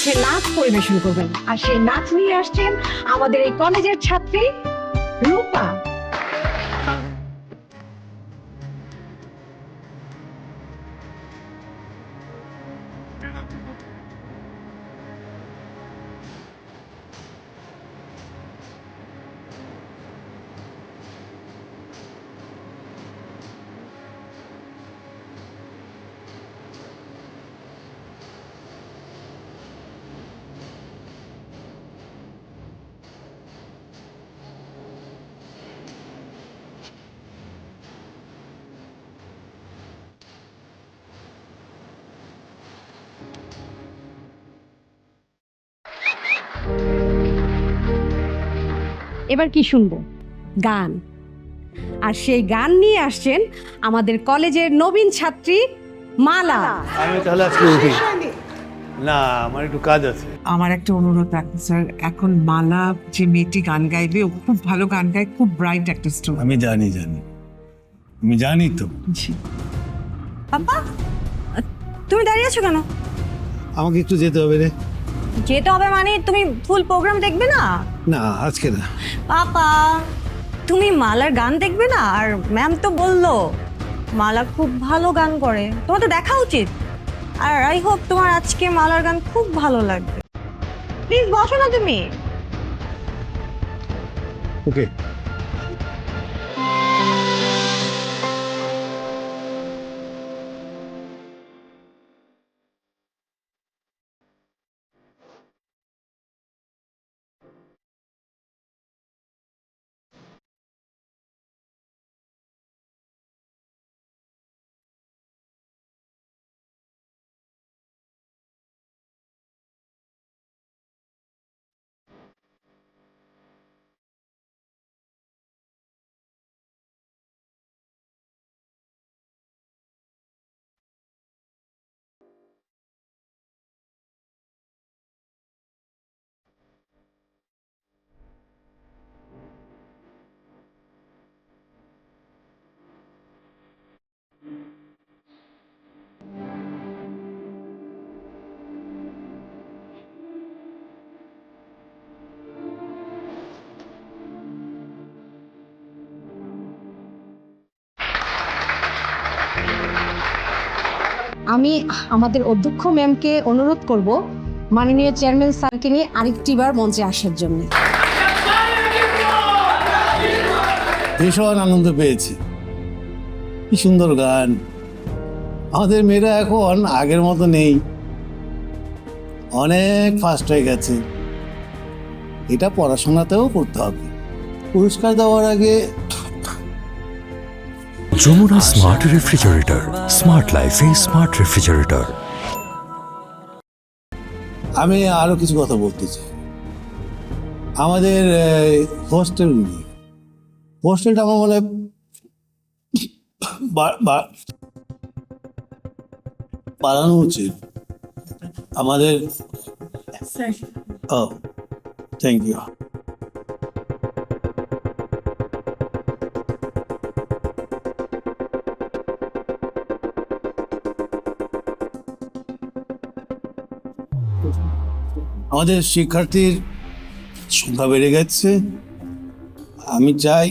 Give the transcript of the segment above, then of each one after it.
মঞ্চে নাচ পরিবেশন করবেন। আর সেই নাচ নিয়ে আসছেন আমাদের এই কলেজের ছাত্রী রূপা। এবার কি শুনব? গান। আর সেই গান নিয়ে আসছেন আমাদের কলেজের নবীন ছাত্রী মালা। আমি তাহলে আজকে উঠি। না আমার একটু কাজ আছে। আমার একটা অনুরোধ রাখুন স্যার। এখন মালা যে মেয়েটি গান গাইবে ও খুব ভালো গান গায় খুব ব্রাইট একটা স্টুডেন্ট আমি জানি জানি। আমি জানি তো। জি। পাপা তুমি দাঁড়িয়ে আছো কেন? আমাকে একটু যেতে হবে রে। যেতে হবে মানে তুমি ফুল প্রোগ্রাম দেখবে না? না আজকে না। পাপা তুমি মালার গান দেখবে না? আর ম্যাম তো বলল মালা খুব ভালো গান করে। তোমার তো দেখা উচিত। আর আই হোপ তোমার আজকে মালার গান খুব ভালো লাগবে। প্লিজ বসো না তুমি। ওকে। আমি আমাদের অধ্যক্ষ ম্যামকে অনুরোধ করব মাননীয় চেয়ারম্যান স্যারকে নিয়ে আরেকটিবার মঞ্চে আসার জন্য। ভীষণ আনন্দ পেয়েছি। কি সুন্দর গান। আমাদের মেয়েরা এখন আগের মতো নেই। অনেক ফাস্ট হয়ে গেছে। এটা পড়াশোনাতেও করতে হবে। পুরস্কার দেওয়ার আগে যমুনা স্মার্ট রেফ্রিজারেটর স্মার্ট লাইফে স্মার্ট রেফ্রিজারেটর আমি আরও কিছু কথা বলতে চাই। আমাদের হোস্টেল নিয়ে হোস্টেলটা আমার মনে হয় বাড়ানো উচিত। আমাদের ও থ্যাংক ইউ আমাদের শিক্ষার্থীর সংখ্যা বেড়ে গেছে। আমি চাই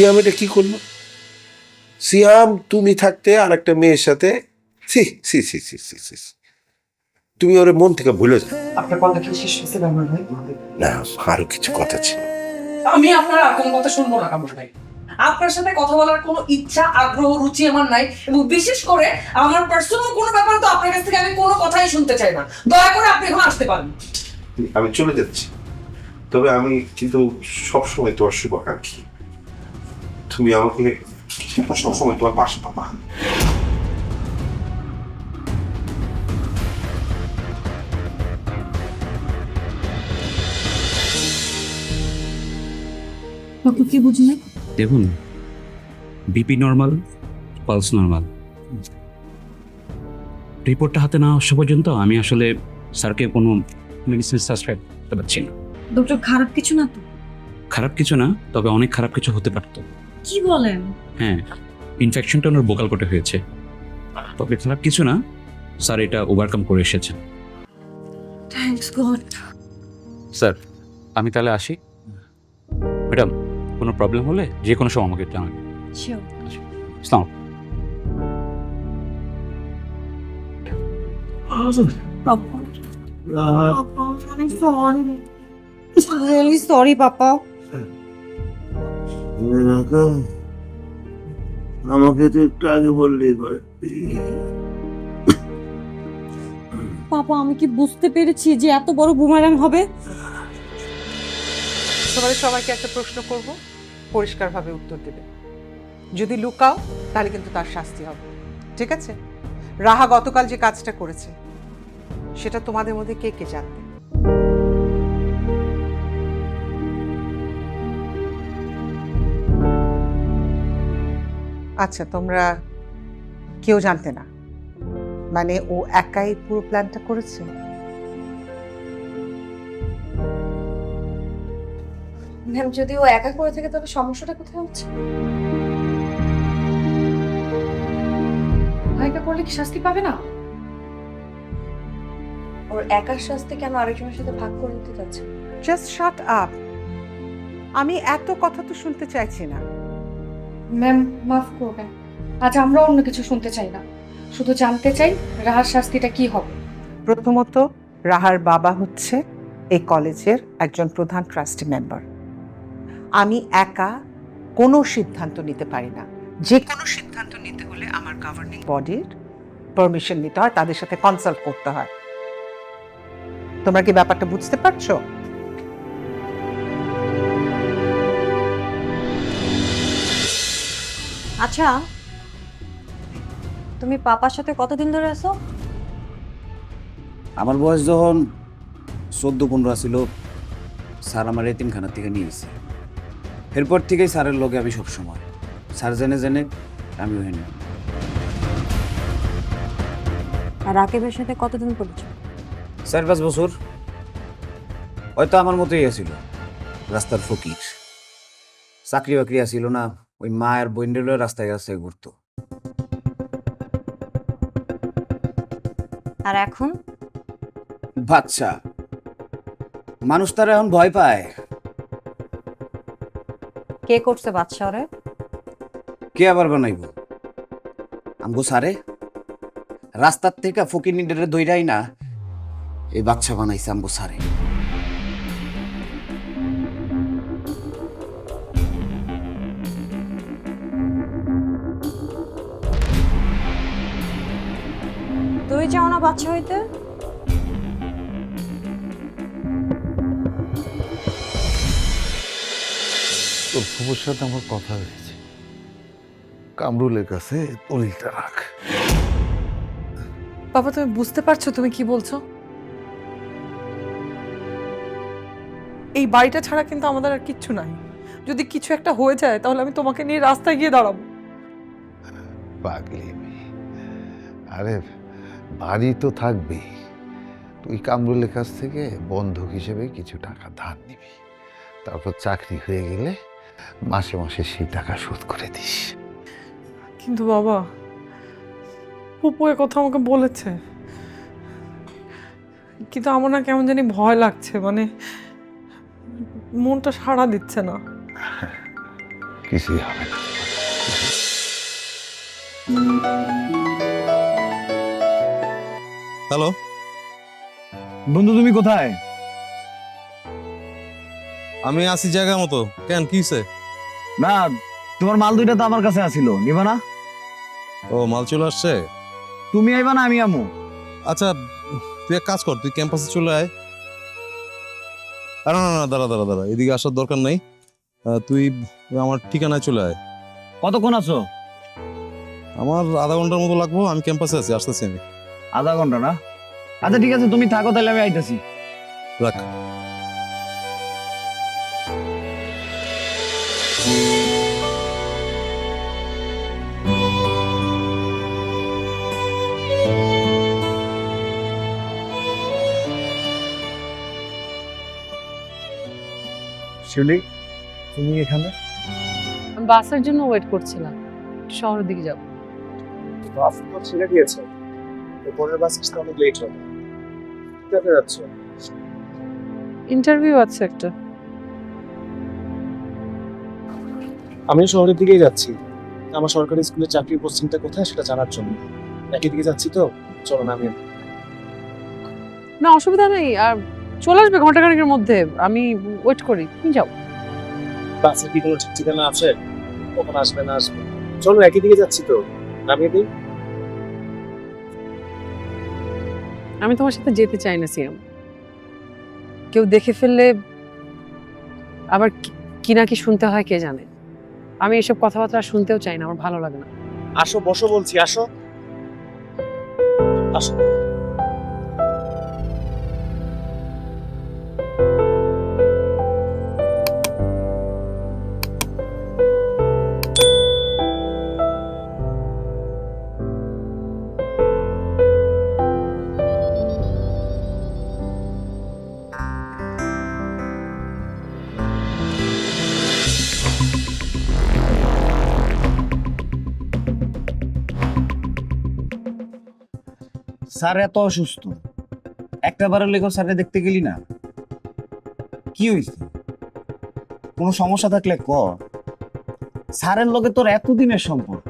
সিয়াম এটা কি করল? সিয়াম তুমি থাকতে আর একটা মেয়ের সাথে সি সি সি সি সি সি। তুমি ওর মন থেকে ভুলে যাও। আপনার কথা কি শেষ হয়েছে ব্যবহার না আরও কিছু কথা ছিল। আমি আপনার আর কোনো কথা শুনব না ভাই। আপনার সাথে কথা বলার কোনো ইচ্ছা আগ্রহ রুচি আমার নাই এবং বিশেষ করে আমার পার্সোনাল কোনো ব্যাপার তো আপনার কাছ থেকে আমি কোনো কথাই শুনতে চাই না। দয়া করে আপনি এখন আসতে পারেন। আমি চলে যাচ্ছি। তবে আমি কিন্তু সবসময় তোমার শুভাকাঙ্ক্ষী। তুমি আমাকে সবসময় তোমার পাশে পাবা। ডক্টর কি বুঝলেন দেখুন বিপি নর্মাল পালস নর্মাল রিপোর্টটা হাতে না আসা পর্যন্ত আমি আসলে স্যারকে কোনো মেডিসিন সাবস্ক্রাইব করতে পারছি না। ডক্টর খারাপ কিছু না তো? খারাপ কিছু না তবে অনেক খারাপ কিছু হতে পারতো। কি বলেন? হ্যাঁ ইনফেকশনটা ওনার বোকাল কোটে হয়েছে। তবে খারাপ কিছু না স্যার এটা ওভারকাম করে এসেছেন। থ্যাঙ্কস গড স্যার আমি তাহলে আসি। ম্যাডাম কোনো প্রবলেম হলে যে কোনো সময় আমাকে জানান। শিওর ইসলাম সরি পাপা আমাকে তো একটু আগে বললেই পারে। পাপা আমি কি বুঝতে পেরেছি যে এত বড় বুমারাং হবে? তোমাদের সবাইকে একটা প্রশ্ন করব পরিষ্কারভাবে উত্তর দেবে। যদি লুকাও তাহলে কিন্তু তার শাস্তি হবে। ঠিক আছে? রাহা গতকাল যে কাজটা করেছে সেটা তোমাদের মধ্যে কে কে জানতে আচ্ছা তোমরা কেউ জানতে না। মানে ও একাই পুরো প্ল্যানটা করেছে? ম্যাম যদি ও একা করে থাকে তবে সমস্যাটা কোথায় হচ্ছে? একা করলে কি শাস্তি পাবে না? ওর একার শাস্তি কেন আরেকজনের সাথে ভাগ করে নিতে যাচ্ছে জাস্ট শাট আপ আমি এত কথা তো শুনতে চাইছি না। ম্যাম মাফ করবেন। আজ আমরা অন্য কিছু শুনতে চাই না। শুধু জানতে চাই রাহার শাস্তিটা কি হবে। প্রথমত, রাহার বাবা হচ্ছে এই কলেজের একজন প্রধান ট্রাস্টি মেম্বার। আমি একা কোনো সিদ্ধান্ত নিতে পারি না। যে কোনো সিদ্ধান্ত নিতে হলে আমার গভর্নিং বডির পারমিশন নিতে হয়, তাদের সাথে কনসাল্ট করতে হয়। তোমরা কি ব্যাপারটা বুঝতে পারছ? আচ্ছা তুমি পাপার সাথে কতদিন ধরে আছো? আমার বয়স যখন চোদ্দ পনেরো ছিল স্যার আমার এতিমখানার থেকে নিয়ে গেছে। এরপর থেকেই স্যারের লগে আমি সবসময়। স্যার জেনে জেনে আমিও হেনে আর রাকিবের সাথে কতদিন পরিচয় চার পাঁচ বছর। হয়তো আমার মতোই আছিল রাস্তার ফকির। চাকরি বাকরি আসিল না ওই মায়ের বইন্ডেল রাস্তায় রাস্তায় ঘুরতো। আর এখন? বাচ্চা মানুষ তারা এখন ভয় পায়। কে করছে বাচ্চা ওরে? কে আবার বানাইব? আমগো সারে রাস্তার থেকে ফকির নিডেরে দইরাই না এই বাচ্চা বানাইছে আমগো সারে চাও না বাচ্চা হইতে? তোর ফুপুর সাথে আমার কথা হয়েছে। কামরুলের কাছে দলিলটা রাখ। বাবা তুমি বুঝতে পারছ তুমি কি বলছো? এই বাড়িটা ছাড়া কিন্তু আমাদের আর কিচ্ছু নাই। যদি কিছু একটা হয়ে যায় তাহলে আমি তোমাকে নিয়ে রাস্তায় গিয়ে দাঁড়াবো। পাগলি মেয়ে। আরে বাড়ি তো থাকবেই। তুই কামরুলের কাছ থেকে বন্ধক হিসেবে কিছু টাকা ধার নিবি। তারপর চাকরি হয়ে গেলে মাসে মাসে সেই টাকা শোধ করে দিস। কিন্তু বাবা পুপু এ কথা আমাকে বলেছে। কিন্তু আমার না কেমন জানি ভয় লাগছে মানে মনটা সাড়া দিচ্ছে না। কিছুই হবে না। হ্যালো বন্ধু তুমি কোথায়? আমি আসি জায়গা মতো। কেন কি হইছে? না তোমার মাল দুইটা তো আমার কাছে আসিল। নিবা না? ও মাল চলে আসছে? তুমি আইবা না আমি আমু। আচ্ছা তুই এক কাজ কর তুই ক্যাম্পাসে চলে আয়। আরে না না না দাঁড়া দাঁড়া দাঁড়া এদিকে আসার দরকার নাই। তুই আমার ঠিকানায় চলে আয়। কতক্ষণ আছো? আমার আধা ঘণ্টার মতো লাগবো আমি ক্যাম্পাসে আছি আসতেছি আমি। আধা ঘণ্টা না? আচ্ছা ঠিক আছে তুমি থাকো তাহলে আমি আইতেছি। রাখ। শিউলি তুমি এখানে? আমি বাসের জন্য ওয়েট করছিলাম। শহরের দিকে যাব। বাস তো ছেড়ে দিয়েছে। পরের বাস আসতে অনেক লেট হবে। কোথায় যাচ্ছ? ইন্টারভিউ আছে একটা। আমি শহরের দিকেই যাচ্ছি। আমার সরকারি স্কুলের চাকরির পোস্টিংটা কোথায় সেটা জানার জন্য। একই দিকে যাচ্ছি তো? চলো না আমি না অসুবিধা নেই। আর চলে আসবে ঘণ্টা খানেকের মধ্যে। আমি ওয়েট করি। তুমি যাও। বাসের কি কোনো ঠিক ঠিকানা আছে? কখন আসবে না আসবে? চলো একই দিকে যাচ্ছি তো। নামিয়ে দিই। আমি তোমার সাথে যেতে চাই না, সিয়াম। কেউ দেখে ফেললে আবার কি- না কি শুনতে হয়, কে জানে? আমি এসব কথাবার্তা শুনতেও চাই না, আমার ভালো লাগে না। আসো, বসো বলছি, আসো। আসো। স্যার এত অসুস্থ? একটা বারের লেগে স্যারকে দেখতে গেলি না? কি হয়েছে? কোনো সমস্যা থাকলে ক? স্যারের লগে তোর এতদিনের সম্পর্ক।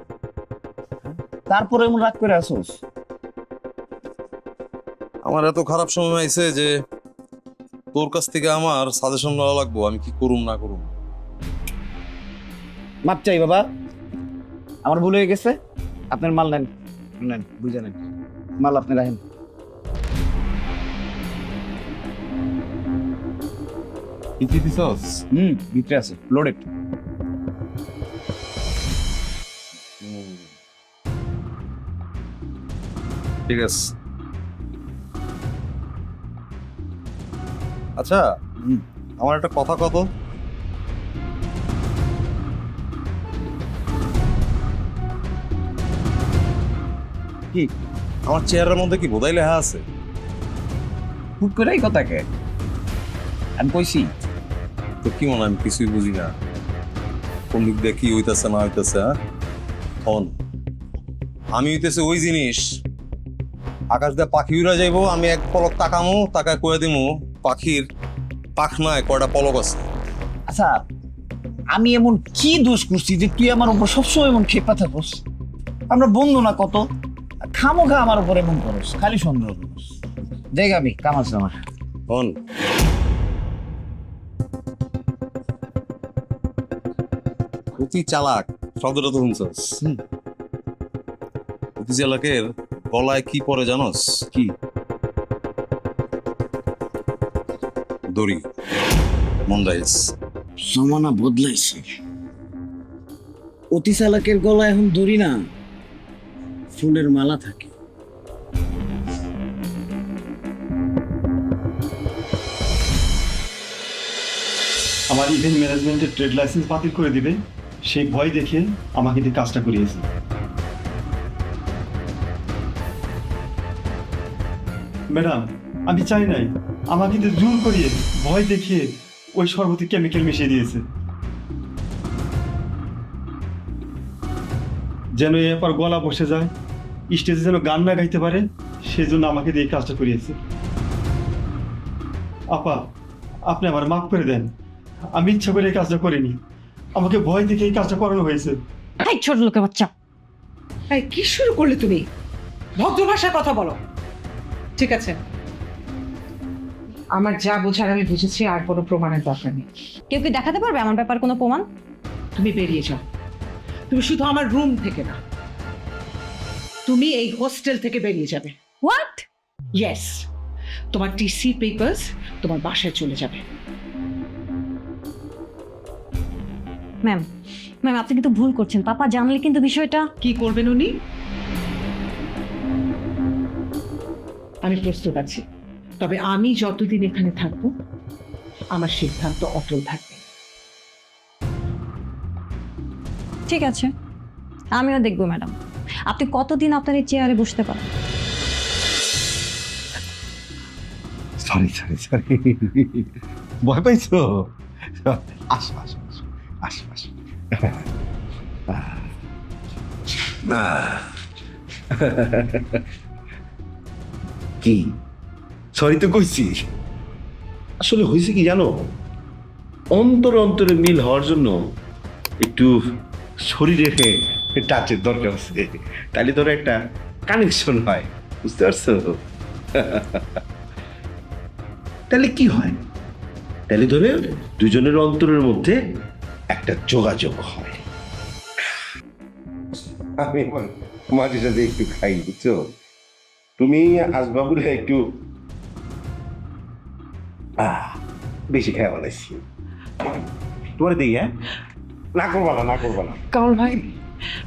তারপরে এমন রাগ করে আসোস। আমার এত খারাপ সময় আইছে যে তোর কাছ থেকে আমার সাজেশন নেওয়া লাগবো। আমি কি করুম না করুম? মাপ চাই বাবা। আমার ভুল হয়ে গেছে। আপনার মাল নেন। নেন বুঝে নেন। মাল আপনি রাখেন। হুম ভিতরে আছে লোডেড ঠিক আছে। আচ্ছা আমার একটা কথা কত? কি? আমার চেহারার মধ্যে কি বোধাই লেখা আছে? হুট করে এই কথাকে। আমি কইছি। তো কি মনে হয় আমি কিছুই বুঝি না। কোন দিক দিয়ে কি হইতেছে না হইতেছে হ্যাঁ? হন। আমি হইতেছে ওই জিনিস। আকাশ দিয়ে পাখি উড়া যাইবো আমি এক পলক তাকামো তাকায় কয়ে দিমু পাখির পাখনায় কয়টা পলক আছে। আচ্ছা আমি এমন কি দোষ করছি যে তুই আমার উপর সবসময় এমন খেপা থাকোস? আমরা বন্ধু না কত? খামো খা আমার উপর এমন করস। খালি সন্দেহ করস। জায়গা আমি কাম আছে আমার। হন অতি চালাক শব্দটা তো শুনছস? অতি চালাকের গলায় কি পরে জানোস? কি? দড়ি। মন্দাইস। জমানা বদলাইছে। অতি চালাকের গলা এখন দড়ি না। ফুলের মালা থাকে। আমার ইভেন্ট ম্যানেজমেন্টের ট্রেড লাইসেন্স বাতিল করে দিবে সেই ভয় দেখে আমাকে দিয়ে কাজটা করিয়েছে। ম্যাডাম, আমি চাই নাই। আমাকে দিয়ে জোর করিয়ে, ভয় দেখিয়ে ওই শরবতে কেমিক্যাল মিশিয়ে দিয়েছে। যেন এরপর গলা বসে যায়। স্টেজে যেন গান না গাইতে পারে সেজন্য আমাকে দিয়ে এই কাজটা করিয়েছে। আপা আপনি আমার মাফ করে দেন। আমি ইচ্ছা করে এই কাজটা করিনি। আমাকে ভয় দেখে এই কাজটা করানো হয়েছে। এই ছোট লোকের বাচ্চা। এই কি শুরু করলে তুমি? ভদ্র ভাষায় কথা বলো। ঠিক আছে। আমার যা বোঝার আমি বুঝেছি আর কোনো প্রমাণের দরকার নেই। কেউ কি দেখাতে পারবে আমার ব্যাপার কোনো প্রমাণ? তুমি বেরিয়ে যাও। তুমি শুধু আমার রুম থেকে না তুমি এই হোস্টেল থেকে বেরিয়ে যাবে। হোয়াট ইয়েস তোমার টিসি পেপার্স তোমার বাসায় চলে যাবে। ম্যাম ম্যাম আপনি কিন্তু ভুল করছেন। পাপা জানলে কিন্তু বিষয়টা। কি করবেন উনি? আমি প্রস্তুত আছি। তবে আমি যতদিন এখানে থাকব আমার সিদ্ধান্ত অটল থাকবে। ঠিক আছে। আমিও দেখব ম্যাডাম। আপনি কতদিন আপনার এই চেয়ারে বসতে পারেন? সরি সরি সরি ভয় পাইছো? আসো আসো আসো আসো কি? সরি তো কইছি। আসলে হয়েছে কি জানো? অন্তর অন্তরে মিল হওয়ার জন্য একটু শরীরে টাচের দরকার আছে তাহলে ধরো একটা কানেকশন হয়, বুঝতে পারছ? তাহলে কি হয়? তাহলে ধরে দুজনের অন্তরের মধ্যে একটা যোগাযোগ হয়। আমি মাঝে সাথে একটু খাই, বুঝছ? তুমি আসবা বলে একটু বেশি খাওয়া বানাইছি তোমার দিই হ্যাঁ? না করবা না করবা না। কামল ভাই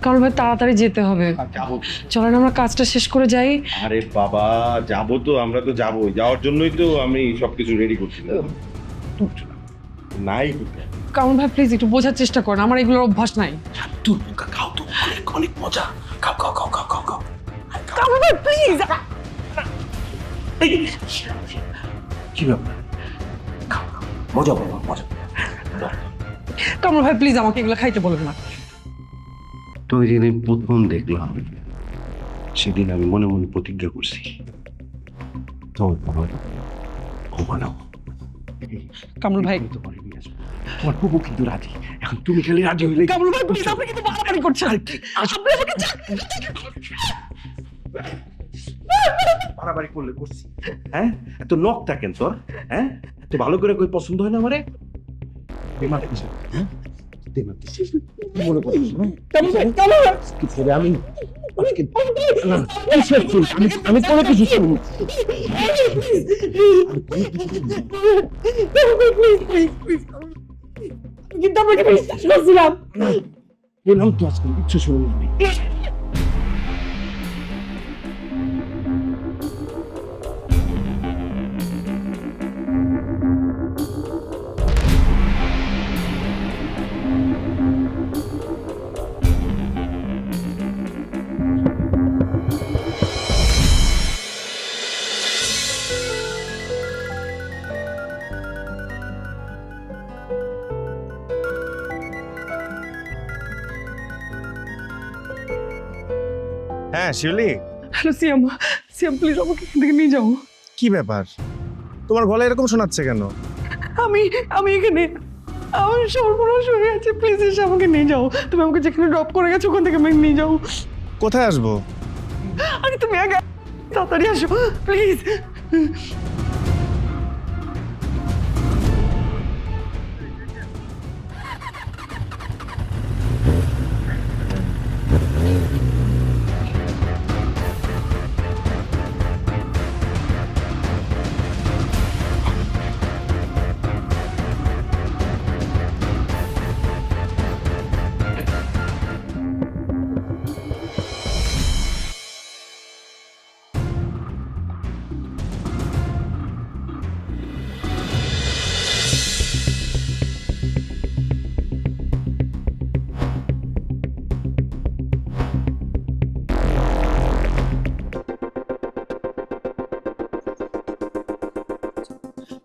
কামল ভাই তাড়াতাড়ি যেতে হবে। যাব চলেন আমরা কাজটা শেষ করে যাই। আরে বাবা যাব তো আমরা তো যাবোই। যাওয়ার জন্যই তো আমি সবকিছু রেডি করছিলাম। নাই কারণ ভাই প্লিজ একটু বোঝার চেষ্টা করেন আমার এগুলোর অভ্যাস নাই। তুই খাও তো। অনেক অনেক মজা। খাও খাও খাও খাও খাও খাও। কামল ভাই প্লিজ কি ব্যাপার? মজা বাবা মজা। কামল ভাই প্লিজ আমাকে এগুলো খাইতে বলবেন না। তোকে যেদিন প্রথম দেখলাম সেদিন আমি মনে মনে প্রতিজ্ঞা করছি। তোমার কামল ভাই। তোমার নিয়ে আসব। তোমার বুবু কিন্তু রাজি। এখন তুমি খালি রাজি হইলে কামল ভাই প্লিজ আপনি কিন্তু বাড়াবাড়ি করছেন আপনি আমাকে যা- বাড়াবাড়ি করলে করছি। হ্যাঁ? এত নখ থাকেন তোর হ্যাঁ? এত ভালো করে কই পছন্দ হয় না আমারে? বেমার কিছু হ্যাঁ? মনে করিস আমি আজকে কোনো কিছু শুনিনি কিন্তু আপনাকে বিশ্বাস করছিলাম বললাম তো আজকে কিচ্ছু শুনব হ্যাঁ হ্যালো সিয়াম। সিয়াম প্লিজ আমাকে এখান থেকে নিয়ে যাও। কি ব্যাপার? তোমার গলা এরকম শোনাচ্ছে কেন? আমি আমি এখানে আমার সর্বনাশ হয়ে আছে প্লিজ এসে আমাকে নিয়ে যাও। তুমি আমাকে যেখানে ড্রপ করে গেছো ওখান থেকে আমাকে নিয়ে যাও। কোথায় আসব? আরে তুমি আগে তাড়াতাড়ি আসো। প্লিজ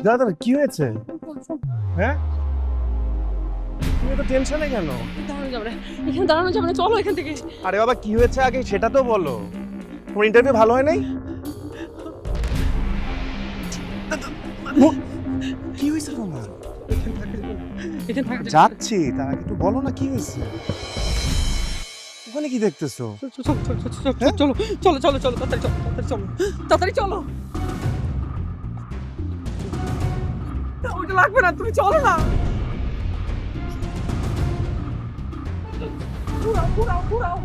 দাদা কি হয়েছে? হ্যাঁ? তুমি তো টেনশনে কেন? দাঁড়ানো যাবে না এখানে দাঁড়ানো যাবে না চলো এখান থেকে। আরে বাবা কি হয়েছে আগে? সেটা তো বলো। তোমার ইন্টারভিউ ভালো হয় নাই? কি হয়েছে তোমার। যাচ্ছি তার আগে একটু বলো না কি হয়েছে? ওখানে কি দেখতেছো? চলো চলো চলো চলো চলো চলো চলো তাড়াতাড়ি চলো তাড়াতাড়ি চলো তাড়াতাড়ি চলো। ওটা লাগবে না তুমি চলো না ঘুরাও ঘুরাও ঘুরাও